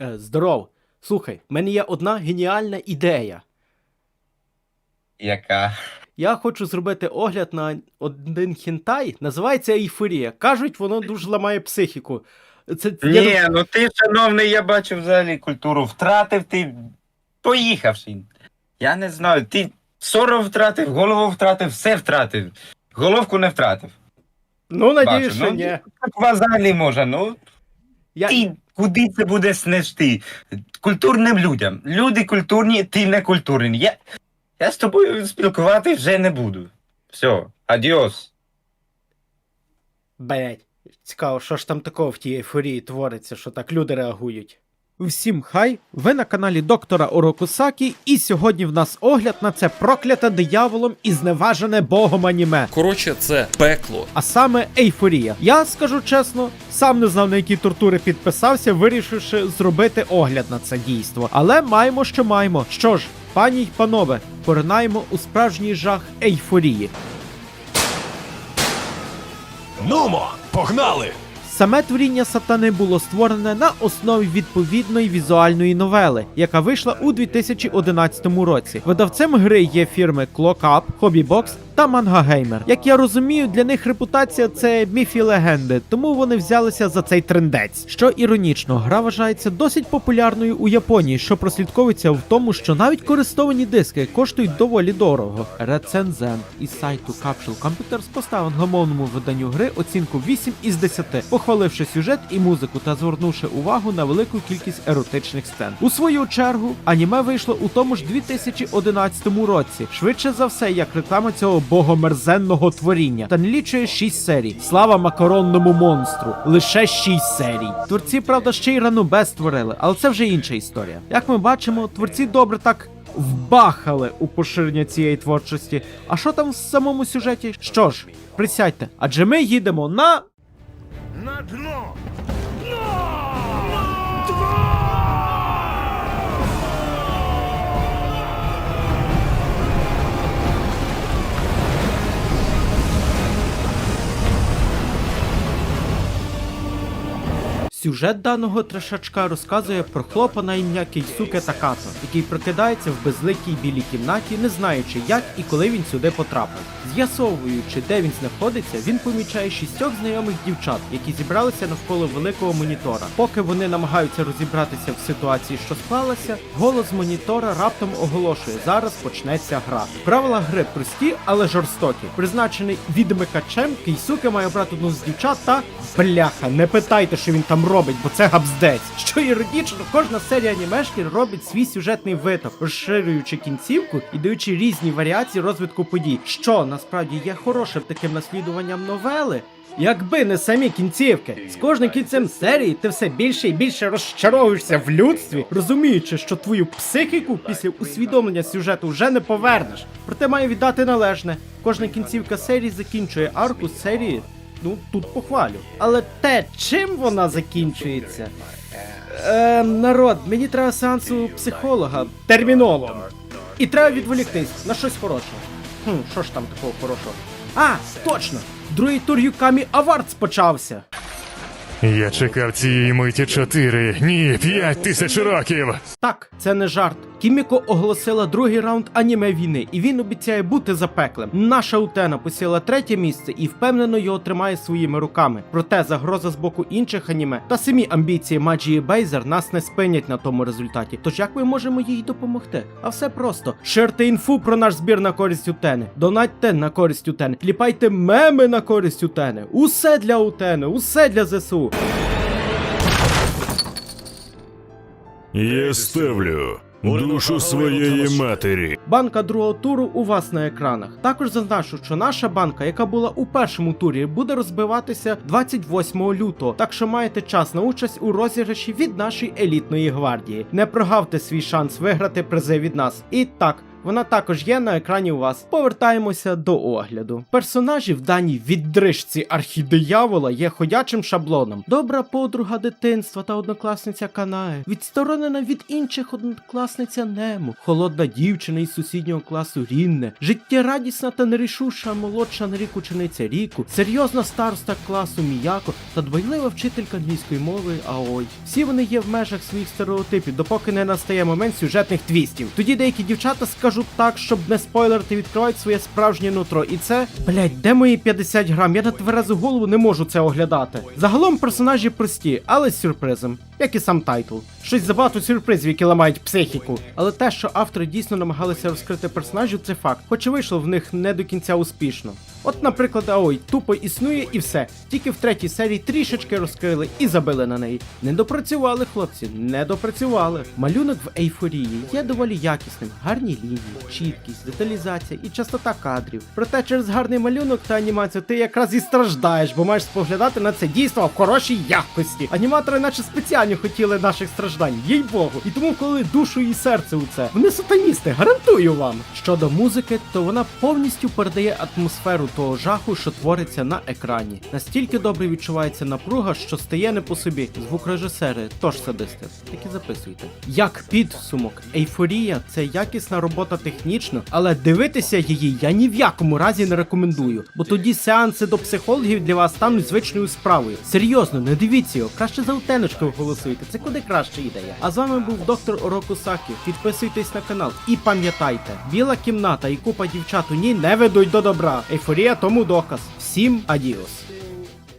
Е, здоров. Слухай, в мене є одна геніальна ідея. Яка? Я хочу зробити огляд на один хінтай, називається Ейфорія. Кажуть, воно дуже ламає психіку. Це я ну ти, шановний, я бачу взагалі культуру втратив, ти поїхавши. Я не знаю, ти сором втратив, голову втратив, все втратив. Головку не втратив. Ну, надію, що ну, ні. Так взагалі може, ну Я... ти куди це буде снести? Культурним людям. Люди культурні, ти не культурний. Я, я з тобою спілкувати вже не буду. Все, адіос. Блять, цікаво, що ж там такого в тій ейфорії твориться, що так люди реагують. Всім хай! Ви на каналі доктора Орокусакі, і сьогодні в нас огляд на це прокляте дияволом і зневажене богом аніме. Коротше, це пекло. а саме ейфорія. Я скажу чесно, сам не знав на які тортури підписався, вирішивши зробити огляд на це дійство. Але маємо, що маємо. Що ж, пані й панове, поринаємо у справжній жах ейфорії. Нумо, погнали! Саме творіння сатани було створене на основі відповідної візуальної новели, яка вийшла у 2011 році. Видавцем гри є фірми Clock Up, Hobbybox та Manga Gamer. Як я розумію, для них репутація це міфі легенди, тому вони взялися за цей трендець. Що іронічно, гра вважається досить популярною у Японії, що прослідковується в тому, що навіть користовані диски коштують доволі дорого. Рецензент із сайту Capsule Computers поставив англомовному виданню гри оцінку 8 із 10, похваливши сюжет і музику та звернувши увагу на велику кількість еротичних сцен. У свою чергу аніме вийшло у тому ж 2011 році, швидше за все, як реклама цього богомерзенного творіння, та налічує 6 серій. Слава макаронному монстру! Лише 6 серій. Творці, правда, ще й ранобе створили, але це вже інша історія. Як ми бачимо, творці добре так. Вбахали у поширення цієї творчості. А що там в самому сюжеті? Що ж, присядьте, адже ми їдемо На Сюжет даного трешачка розказує про хлопа на ім'я Кейсуке Такато, який прокидається в безликій білій кімнаті, не знаючи, як і коли він сюди потрапив. З'ясовуючи, де він знаходиться, він помічає шістьох знайомих дівчат, які зібралися навколо великого монітора. Поки вони намагаються розібратися в ситуації, що склалася, голос монітора раптом оголошує: зараз почнеться гра. Правила гри прості, але жорстокі. Призначений відмикачем, Кейсуке має брати одну з дівчат та бляха. Не питайте, що він там робить, бо це габздець. Що іронічно, кожна серія анімешки робить свій сюжетний виток, розширюючи кінцівку і даючи різні варіації розвитку подій, що насправді є хорошим таким наслідуванням новели. Якби не самі кінцівки, з кожним кінцем серії ти все більше і більше розчаровуєшся в людстві, розуміючи, що твою психіку після усвідомлення сюжету вже не повернеш. Проте маю віддати належне. Кожна кінцівка серії закінчує арку серії. Ну, тут похвалю. Але те, чим вона закінчується. Е, народ, мені треба сеансу психолога, термінолога. І треба відволіктись на щось хороше. Хм, що ж там такого хорошого? А, точно! Другий тур Юкамі Авардс почався. Я чекав цієї миті чотири, ні, п'ять тисяч років. Так, це не жарт. Кіміко оголосила другий раунд аніме війни, і він обіцяє бути запеклим. Наша Утена посіла третє місце і впевнено його тримає своїми руками. Проте загроза з боку інших аніме та самі амбіції Маджії Бейзер нас не спинять на тому результаті. Тож як ми можемо їй допомогти? А все просто ширте інфу про наш збір на користь Утени, донатьте на користь Утени, кліпайте меми на користь Утени. Усе для Утени, усе для ЗСУ. Я ставлю душу своєї матері. Банка другого туру у вас на екранах. Також зазначу, що наша банка, яка була у першому турі, буде розбиватися 28 лютого, так що маєте час на участь у розіграші від нашої елітної гвардії. Не прогавте свій шанс виграти призи від нас. І так, Вона також є на екрані у вас. Повертаємося до огляду. Персонажі в даній віддрижці архідиявола є ходячим шаблоном. Добра подруга дитинства та однокласниця Канає, відсторонена від інших однокласниця Нему, холодна дівчина із сусіднього класу Рінне, життєрадісна та нерішуша молодша на рік учениця Ріку, серйозна староста класу Міяко та дбайлива вчителька англійської мови Аой. Всі вони є в межах своїх стереотипів, допоки не настає момент сюжетних твістів. Тоді деякі дівчата скажуть так, щоб не спойлерити, відкривають своє справжнє нутро. І це, блять, де мої 50 грам? Я на тверезу голову не можу це оглядати. Загалом персонажі прості, але з сюрпризом, як і сам тайтл. Щось забагато сюрпризів, які ламають психіку. Але те, що автори дійсно намагалися розкрити персонажів, це факт, хоч і вийшло в них не до кінця успішно. От, наприклад, Аой тупо існує і все. Тільки в третій серії трішечки розкрили і забили на неї. Не допрацювали хлопці, не допрацювали. Малюнок в ейфорії є доволі якісним, гарні лінії, чіткість, деталізація і частота кадрів. Проте через гарний малюнок та анімацію ти якраз і страждаєш, бо маєш споглядати на це дійство в хорошій якості. Аніматори, наче спеціально хотіли наших страждань, їй богу. І тому, коли душу і серце у це, вони сатаністи, гарантую вам. Щодо музики, то вона повністю передає атмосферу того жаху, що твориться на екрані. Настільки добре відчувається напруга, що стає не по собі. Звукорежисери, тож садисти. Такі записуйте. Як підсумок, ейфорія це якісна робота технічно, але дивитися її я ні в якому разі не рекомендую, бо тоді сеанси до психологів для вас стануть звичною справою. Серйозно, не дивіться його, краще за утеночкою голосуйте. Це куди краща ідея. А з вами був доктор Орокусакі. Підписуйтесь на канал і пам'ятайте, біла кімната і купа дівчат у ній не ведуть до добра. Ейфорія тому доказ. Всім адіос.